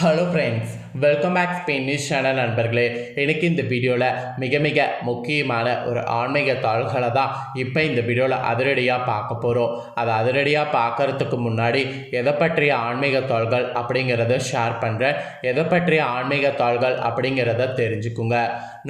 Hello friends welcome back Spain news channel நண்பர்களே. எனக்கு இந்த வீடியோவில் மிக மிக முக்கியமான ஒரு ஆன்மீக தாள்களை தான் இப்போ இந்த வீடியோவில் அதிரடியாக பார்க்க போகிறோம் அதை அதிரடியாக பார்க்கறதுக்கு முன்னாடி எதை பற்றிய ஆன்மீக தாள்கள் அப்படிங்கிறத ஷேர் பண்ணுறேன் எதை பற்றிய ஆன்மீக தாள்கள் அப்படிங்கிறத தெரிஞ்சுக்குங்க.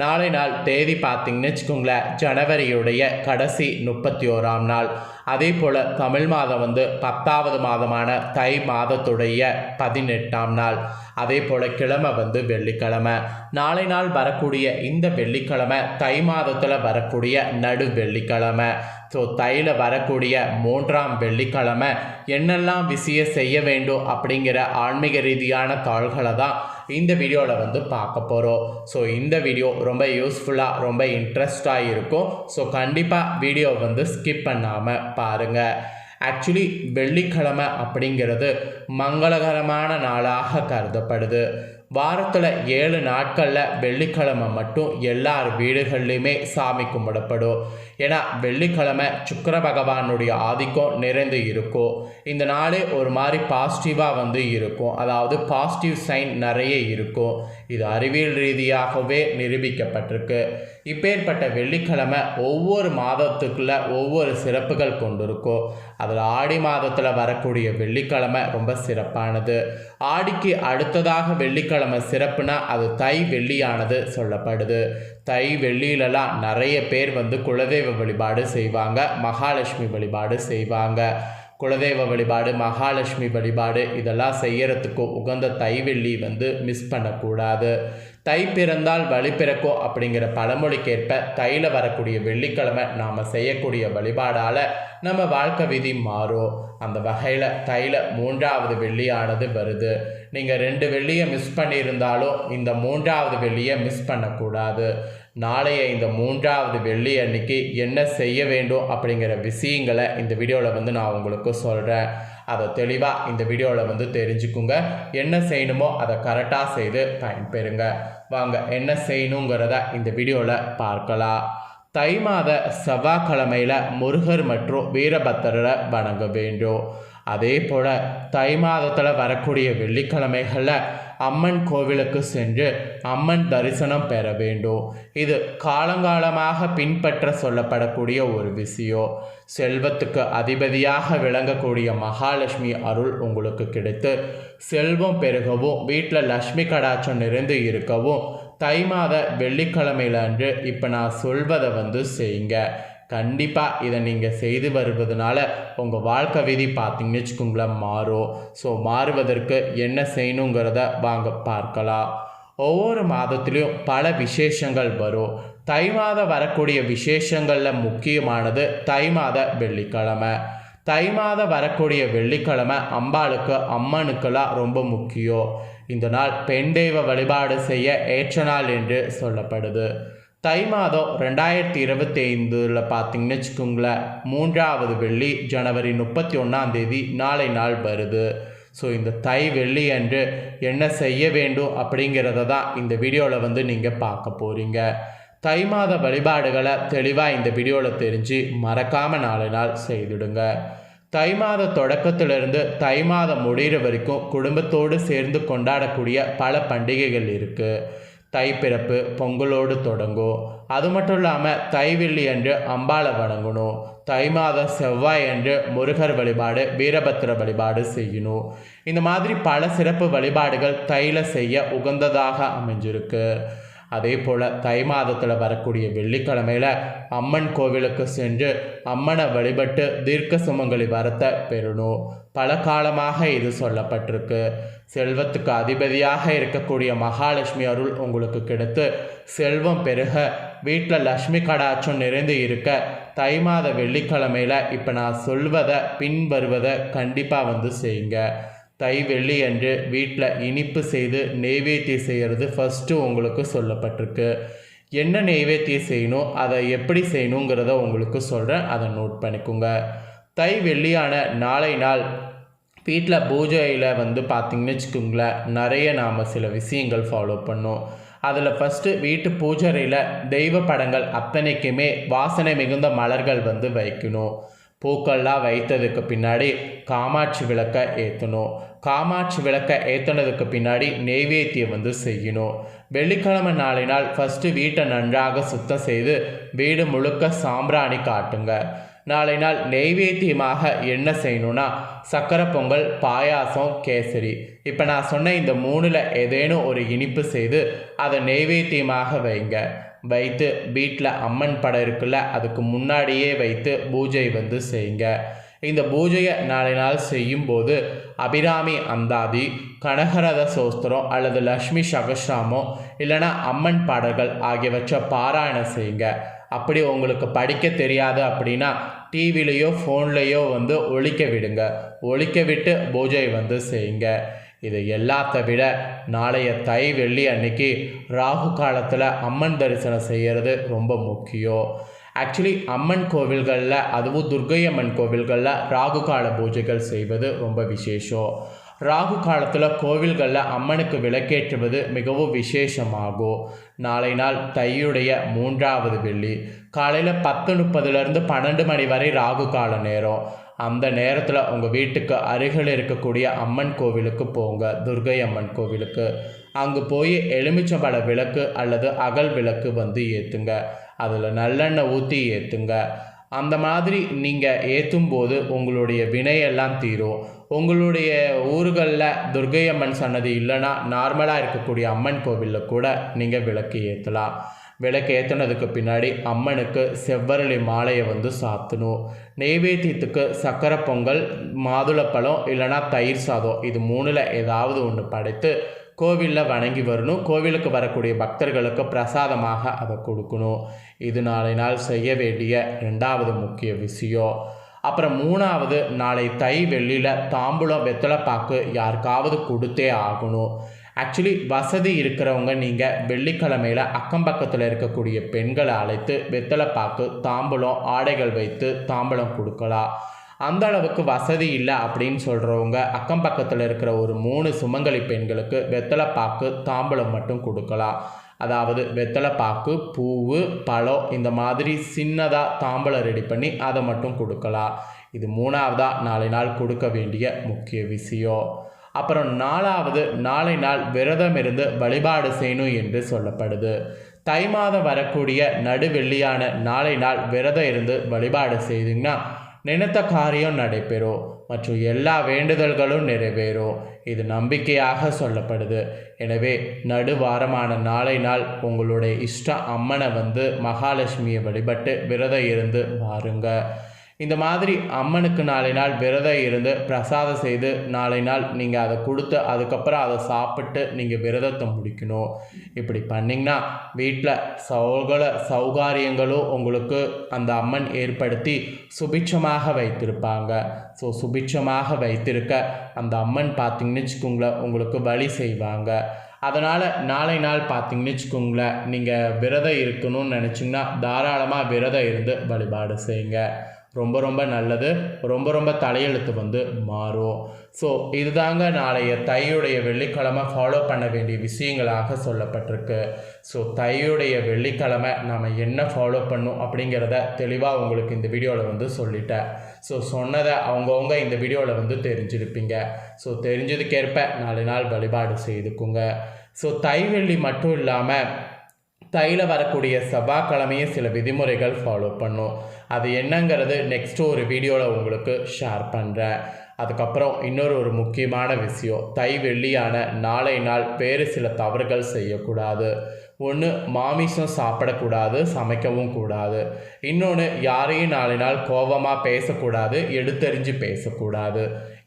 நாளை நாள் தேதி பார்த்தீங்கன்னு வச்சுக்கோங்களேன் ஜனவரியுடைய கடைசி முப்பத்தி ஓராம் நாள். அதே போல் தமிழ் மாதம் வந்து பத்தாவது மாதமான தை மாதத்துடைய பதினெட்டாம் நாள். அதே போல் கிழமை வந்து வெள்ளிக்கிழமை. நாளை நாள் வரக்கூடிய இந்த வெள்ளிக்கிழமை தை மாதத்தில் வரக்கூடிய நடு வெள்ளிக்கிழமை. ஸோ தையில் வரக்கூடிய மூன்றாம் வெள்ளிக்கிழமை என்னெல்லாம் விஷயம் செய்ய வேண்டும் அப்படிங்கிற ஆன்மீக ரீதியான தாள்களை தான் இந்த வீடியோவில் வந்து பார்க்க போகிறோம் ஸோ இந்த வீடியோ ரொம்ப யூஸ்ஃபுல்லாக ரொம்ப இன்ட்ரெஸ்டாக இருக்கும். ஸோ கண்டிப்பாக வீடியோ வந்து ஸ்கிப் பண்ணாமல் பாருங்கள் ஆக்சுவலி வெள்ளிக்கிழமை அப்படிங்கிறது மங்களகரமான நாளாக கருதப்படுது. வாரத்தில் ஏழு நாட்களில் வெள்ளிக்கிழமை மட்டும் எல்லார் வீடுகள்லையுமே சாமி கும்பிடப்படும். ஏன்னா வெள்ளிக்கிழமை சுக்கர பகவானுடைய ஆதிக்கம் நிறைந்து இருக்கும். இந்த நாளே ஒரு மாதிரி பாசிட்டிவாக வந்து இருக்கும். அதாவது பாசிட்டிவ் சைன் நிறைய இருக்கும். இது அறிவியல் ரீதியாகவே நிரூபிக்கப்பட்டிருக்கு. இப்பேற்பட்ட வெள்ளிக்கிழமை ஒவ்வொரு மாதத்துக்குள்ள ஒவ்வொரு சிறப்புகள் கொண்டிருக்கும் அதில் ஆடி மாதத்தில் வரக்கூடிய வெள்ளிக்கிழமை ரொம்ப சிறப்பானது. ஆடிக்கு அடுத்ததாக வெள்ளிக்கிழமை சிறப்புனா அது தை வெள்ளியானது சொல்லப்படுது. தை வெள்ளியிலலாம் நிறைய பேர் வந்து குலதெய்வ வழிபாடு செய்வாங்க. மகாலட்சுமி வழிபாடு செய்வாங்க. குலதெய்வ வழிபாடு மகாலட்சுமி வழிபாடு இதெல்லாம் செய்யறதுக்கு உகந்த தை வெள்ளி வந்து மிஸ் பண்ணக்கூடாது. தை பிறந்தால் வழி பிறக்கும் அப்படிங்கிற பழமொழிக்கேற்ப தையில் வரக்கூடிய வெள்ளிக்கிழமை நாம் செய்யக்கூடிய வழிபாடால் நம்ம வாழ்க்கை விதி மாறும். அந்த வகையில் தையில் மூன்றாவது வெள்ளியானது வருது. நீங்கள் ரெண்டு வெள்ளியை மிஸ் பண்ணியிருந்தாலும் இந்த மூன்றாவது வெள்ளியை மிஸ் பண்ணக்கூடாது. நாளைய இந்த மூன்றாவது வெள்ளி அன்னைக்கு என்ன செய்ய வேண்டும் அப்படிங்கிற விஷயங்களை இந்த வீடியோவில் வந்து நான் உங்களுக்கு சொல்கிறேன் அதை தெளிவாக இந்த வீடியோவில் வந்து தெரிஞ்சுக்குங்க. என்ன செய்யணுமோ அதை கரெக்டாக செய்து பயன்பெறுங்க. வாங்க என்ன செய்யணுங்கிறத இந்த வீடியோவில் பார்க்கலாம். தை மாத செவ்வாய்க்கிழமையில் முருகர் மற்றும் வீரபத்திரரை வணங்க வேண்டும். அதே போல் தை மாதத்தில் வரக்கூடிய வெள்ளிக்கிழமைகளில் அம்மன் கோவிலுக்கு சென்று அம்மன் தரிசனம் பெற வேண்டும். இது காலங்காலமாக பின்பற்ற சொல்லப்படக்கூடிய ஒரு விஷயம். செல்வத்துக்கு அதிபதியாக விளங்கக்கூடிய மகாலட்சுமி அருள் உங்களுக்கு கிடைத்து செல்வம் பெருகவும் வீட்டில் லக்ஷ்மி கடாச்சம் நிறைந்து இருக்கவும் தை மாத வெள்ளிக்கிழமையில அன்று இப்போ நான் சொல்வதை வந்து செய்யுங்க. கண்டிப்பாக இதை நீங்கள் செய்து வருவதனால உங்கள் வாழ்க்கை விதி பார்த்தீங்கன்னு வச்சுக்கோங்களேன் மாறும். ஸோ மாறுவதற்கு என்ன செய்யணுங்கிறத வாங்க பார்க்கலாம். ஒவ்வொரு மாதத்துலேயும் பல விசேஷங்கள் வரும். தை மாதம் வரக்கூடிய விசேஷங்களில் முக்கியமானது தை மாத வெள்ளிக்கிழமை. தை மாதம் வரக்கூடிய வெள்ளிக்கிழமை அம்பாளுக்கு அம்மனுக்கெல்லாம் ரொம்ப முக்கியம். இந்த நாள் பெண் தெய்வ வழிபாடு செய்ய ஏற்ற நாள் என்று சொல்லப்படுது. தை மாதம் ரெண்டாயிரத்தி இருபத்தி ஐந்தில் பார்த்தீங்கன்னு வச்சுக்கோங்களேன் மூன்றாவது வெள்ளி ஜனவரி முப்பத்தி ஒன்றாம் தேதி நாளை நாள் வருது. ஸோ இந்த தை வெள்ளி அன்று என்ன செய்ய வேண்டும் அப்படிங்கிறத தான் இந்த வீடியோவில் வந்து நீங்கள் பார்க்க போகிறீங்க தை மாத வழிபாடுகளை தெளிவாக இந்த வீடியோவில் தெரிஞ்சு மறக்காமல் நாளை நாள் செய்துடுங்க. தை மாத தொடக்கத்திலிருந்து தை மாதம் முடிகிற வரைக்கும் குடும்பத்தோடு சேர்ந்து கொண்டாடக்கூடிய பல பண்டிகைகள் இருக்குது தை பிறப்பு பொங்கலோடு தொடங்கும் அது மட்டும் இல்லாமல் தை வெள்ளி என்று அம்பாளை வணங்கணும் தை மாத செவ்வாய் அன்று முருகர் வழிபாடு வீரபத்திர வழிபாடு செய்யணும் இந்த மாதிரி பல சிறப்பு வழிபாடுகள் தையில் செய்ய உகந்ததாக அமைஞ்சிருக்கு. அதே போல் தை மாதத்தில் வரக்கூடிய வெள்ளிக்கிழமையில் அம்மன் கோவிலுக்கு சென்று அம்மனை வழிபட்டு தீர்க்க சுமங்கலி வரத்தை பெறணும். பல காலமாக இது சொல்லப்பட்டிருக்கு. செல்வத்துக்கு அதிபதியாக இருக்கக்கூடிய மகாலட்சுமி அருள் உங்களுக்கு கிடைத்து செல்வம் பெருக வீட்டில் லக்ஷ்மி கடாட்சம் நிறைந்து இருக்க தை மாத வெள்ளிக்கிழமையில் இப்போ நான் சொல்வதை பின்வருவதை கண்டிப்பாக வந்து செய்யுங்க. தை வெள்ளி அன்று வீட்டில் இனிப்பு செய்து நெய்வேத்தியம் செய்கிறது ஃபஸ்ட்டு உங்களுக்கு சொல்லப்பட்டிருக்கு. என்ன நெய்வேத்தியம் செய்யணும் அதை எப்படி செய்யணுங்கிறத உங்களுக்கு சொல்கிறேன் அதை நோட் பண்ணிக்கோங்க. தை வெள்ளியான நாளை நாள் வீட்டில் பூஜையில் வந்து பார்த்திங்கன்னு வச்சுக்கோங்களேன் நிறைய நாம் சில விஷயங்கள் ஃபாலோ பண்ணோம். அதில் ஃபஸ்ட்டு வீட்டு பூஜைறையில் தெய்வ படங்கள் அத்தனைக்குமே வாசனை மிகுந்த மலர்கள் வந்து வைக்கணும். பூக்கள்லாம் வைத்ததுக்கு பின்னாடி காமாட்சி விளக்கை ஏற்றணும் காமாட்சி விளக்கை ஏற்றினதுக்கு பின்னாடி நெய்வேத்தியம் வந்து செய்யணும். வெள்ளிக்கிழமை நாளினால் ஃபஸ்ட்டு வீட்டை நன்றாக சுத்தம் செய்து வீடு முழுக்க சாம்பிராணி காட்டுங்க. நாளை நாள் நெய்வேத்தியமாக என்ன செய்யணும்னா சக்கரை பொங்கல் பாயாசம் கேசரி. இப்போ நான் சொன்ன இந்த மூணில் ஏதேனும் ஒரு இனிப்பு செய்து அதை நெய்வேத்தியமாக வைங்க. வைத்து வீட்டில் அம்மன் படம் இருக்குல்ல அதுக்கு முன்னாடியே வைத்து பூஜை வந்து செய்யுங்க. இந்த பூஜையை நாளை நாள் செய்யும்போது அபிராமி அந்தாதி கனகரத சோஸ்திரம் அல்லது லக்ஷ்மி சகசிராமோ இல்லைனா அம்மன் பாடல்கள் ஆகியவற்றை பாராயணம் செய்யுங்க. அப்படி உங்களுக்கு படிக்க தெரியாது அப்படின்னா டிவிலேயோ ஃபோன்லேயோ வந்து ஒழிக்க விடுங்க. ஒழிக்க விட்டு பூஜை வந்து செய்யுங்க. இது எல்லாத்த விட நாளைய தை வெள்ளி அன்னைக்கு ராகு காலத்தில் அம்மன் தரிசனம் செய்கிறது ரொம்ப முக்கியம். ஆக்சுவலி அம்மன் கோவில்களில் அதுவும் துர்கை அம்மன் கோவில்களில் ராகு கால பூஜைகள் செய்வது ரொம்ப விசேஷம். ராகு காலத்தில் கோவில்களில் அம்மனுக்கு விளக்கேற்றுவது மிகவும் விசேஷமாகும். நாளை நாள் தையுடைய மூன்றாவது வெள்ளி. காலையில் பத்து முப்பதுலேருந்து பன்னெண்டு மணி வரை ராகு கால நேரம். அந்த நேரத்தில் உங்கள் வீட்டுக்கு அருகில் இருக்கக்கூடிய அம்மன் கோவிலுக்கு போங்க துர்கை அம்மன் கோவிலுக்கு. அங்கே போய் எலுமிச்சம்பழ விளக்கு அல்லது அகல் விளக்கு வந்து ஏற்றுங்க அதில் நல்லெண்ணெய் ஊற்றி ஏற்றுங்க அந்த மாதிரி நீங்கள் ஏற்றும் போது உங்களுடைய வினையெல்லாம் தீரும். உங்களுடைய ஊர்களில் துர்கை அம்மன் சன்னதி இல்லைன்னா நார்மலாக இருக்கக்கூடிய அம்மன் கோவிலில் கூட நீங்கள் விளக்கு ஏற்றலாம் விளக்கு ஏற்றினதுக்கு பின்னாடி அம்மனுக்கு செவ்வரளி மாலையை வந்து சாத்தணும். நெய்வேத்தியத்துக்கு சக்கரை பொங்கல் மாதுளப்பழம் இல்லைனா தயிர் சாதம். இது மூணில் ஏதாவது ஒன்று படைத்து கோவிலில் வணங்கி வரணும். கோவிலுக்கு வரக்கூடிய பக்தர்களுக்கு பிரசாதமாக அதை கொடுக்கணும். இது நாளை நாள் செய்ய வேண்டிய ரெண்டாவது முக்கிய விஷயம். அப்புறம் மூணாவது நாளை தை வெள்ளியில் தாம்பூலம் வெத்தலைப்பாக்கு யாருக்காவது கொடுத்தே ஆகணும். ஆக்சுவலி வசதி இருக்கிறவங்க நீங்கள் வெள்ளிக்கிழமையில் அக்கம் பக்கத்தில் இருக்கக்கூடிய பெண்களை அழைத்து வெத்தலைப்பாக்கு தாம்பூலம் ஆடைகள் வைத்து தாம்பூலம் கொடுக்கலாம். அந்த அளவுக்கு வசதி இல்லை அப்படின்னு சொல்கிறவங்க அக்கம் பக்கத்தில் இருக்கிற ஒரு மூணு சுமங்கலி பெண்களுக்கு வெத்தலைப்பாக்கு தாம்பூலம் மட்டும் கொடுக்கலாம். அதாவது வெத்தலைப்பாக்கு பூவு பழம் இந்த மாதிரி சின்னதாக தாம்பலம் ரெடி பண்ணி அதை மட்டும் கொடுக்கலாம். இது மூணாவதாக நாளை நாள் கொடுக்க வேண்டிய முக்கிய விஷயம். அப்புறம் நாலாவது நாளை நாள் விரதம் இருந்து வழிபாடு செய்யணும் என்று சொல்லப்படுது. தை மாதம் வரக்கூடிய நடுவெள்ளியான நாளை நாள் விரதம் இருந்து வழிபாடு செய்தீங்கன்னா நினைத்த காரியம் நடைபெறும் மற்றும் எல்லா வேண்டுதல்களும் நிறைவேறும் இது நம்பிக்கையாக சொல்லப்படுது. எனவே நடுவாரமான நாளை நாள் உங்களுடைய இஷ்ட அம்மனை வந்து மகாலட்சுமியை வழிபட்டு விரதம் இருந்து வாருங்க. இந்த மாதிரி அம்மனுக்கு நாளை நாள் விரதம் இருந்து பிரசாதம் செய்து நாளை நாள் நீங்கள் அதை கொடுத்து அதுக்கப்புறம் அதை சாப்பிட்டு நீங்கள் விரதத்தை முடிக்கணும். இப்படி பண்ணிங்கன்னா வீட்டில் சௌகல சௌகாரியங்களும் உங்களுக்கு அந்த அம்மன் ஏற்படுத்தி சுபிட்சமாக வைத்திருப்பாங்க. ஸோ சுபிட்சமாக வைத்திருக்க அந்த அம்மன் பார்த்திங்கன்னு வச்சுக்கோங்களேன் உங்களுக்கு வழி செய்வாங்க. அதனால் நாளை நாள் பார்த்தீங்கன்னு வச்சுக்கோங்களேன் நீங்கள் விரதம் இருக்கணும்னு நினச்சிங்கன்னா தாராளமாக விரதம் இருந்து வழிபாடு செய்யுங்க. ரொம்ப ரொம்ப நல்லது ரொம்ப ரொம்ப தலையெழுத்து வந்து மாறும். ஸோ இதுதாங்க நாளைய தையுடைய வெள்ளிக்கிழமை ஃபாலோ பண்ண வேண்டிய விஷயங்களாக சொல்லப்பட்டிருக்கு. ஸோ தையுடைய வெள்ளிக்கிழமை நாம் என்ன ஃபாலோ பண்ணும் அப்படிங்கிறத தெளிவாக உங்களுக்கு இந்த வீடியோவில் வந்து சொல்லிட்டேன். ஸோ சொன்னதை அவங்கவுங்க இந்த வீடியோவில் வந்து தெரிஞ்சிருப்பீங்க. ஸோ தெரிஞ்சதுக்கேற்ப நாலு நாள் வழிபாடு செய்துக்குங்க. ஸோ தை வெள்ளி மட்டும் இல்லாமல் தையில் வரக்கூடிய செவ்வாய்க்கிழமையே சில விதிமுறைகள் ஃபாலோ பண்ணும். அது என்னங்கிறது நெக்ஸ்ட்டு ஒரு வீடியோவில் உங்களுக்கு ஷேர் பண்ணுறேன் அதுக்கப்புறம் இன்னொரு ஒரு முக்கியமான விஷயம் தை வெள்ளியான நாளை நாள் வேறு சில தவறுகள் செய்யக்கூடாது. ஒன்று மாமிசம் சாப்பிடக்கூடாது சமைக்கவும் கூடாது. இன்னொன்று யாரையும் நாளை நாள் கோபமாக பேசக்கூடாது எடுத்தறிஞ்சு பேசக்கூடாது.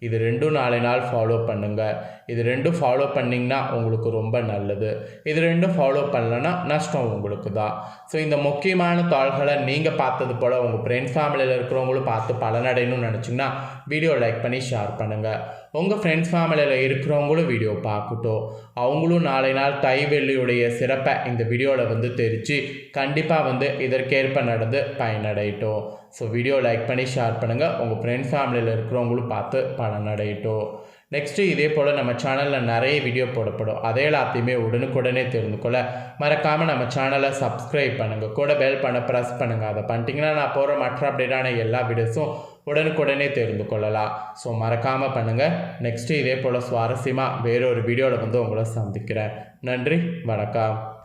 இது ரெண்டும் நாளை நாள் ஃபாலோ பண்ணுங்கள் இது ரெண்டும் ஃபாலோ பண்ணிங்கன்னா உங்களுக்கு ரொம்ப நல்லது. இது ரெண்டும் ஃபாலோ பண்ணலன்னா நஷ்டம் உங்களுக்கு தான். ஸோ இந்த முக்கியமான தாள்களை நீங்கள் பார்த்தது போல் உங்கள் ஃப்ரெண்ட்ஸ் ஃபேமிலியில் இருக்கிறவங்களும் பார்த்து பலனடையணும்னு நினச்சிங்கன்னா வீடியோ லைக் பண்ணி ஷேர் பண்ணுங்கள் உங்கள் ஃப்ரெண்ட்ஸ் ஃபேமிலியில் இருக்கிறவங்களும் வீடியோ பார்க்கட்டும். அவங்களும் நாளை நாள் தை வெள்ளியுடைய சிறப்பை இந்த வீடியோவில் வந்து தெரிஞ்சு கண்டிப்பாக வந்து இதற்கேற்ப நடந்து பயனடையட்டும். ஸோ வீடியோ லைக் பண்ணி ஷேர் பண்ணுங்கள் உங்கள் ஃப்ரெண்ட்ஸ் ஃபேமிலியில் இருக்கிறவங்களும் பார்த்து பலனடையட்டும் நெக்ஸ்ட்டு இதே போல் நம்ம சேனலில் நிறைய வீடியோ போடப்படும். அதே எல்லாத்தையுமே உடனுக்குடனே தெரிந்து கொள்ள மறக்காமல் நம்ம சேனலை சப்ஸ்கிரைப் பண்ணுங்கள் கூட பெல் பண்ண ப்ரெஸ் பண்ணுங்கள் அதை பண்ணிட்டீங்கன்னா நான் போகிற மற்ற அப்டேட்டான எல்லா வீடியோஸும் உடனுக்குடனே தெரிந்து கொள்ளலாம். ஸோ மறக்காமல் பண்ணுங்கள் நெக்ஸ்ட்டு இதே போல் சுவாரஸ்யமாக வேறொரு வீடியோவில் வந்து உங்களை சந்திக்கிறேன். நன்றி வணக்கம்.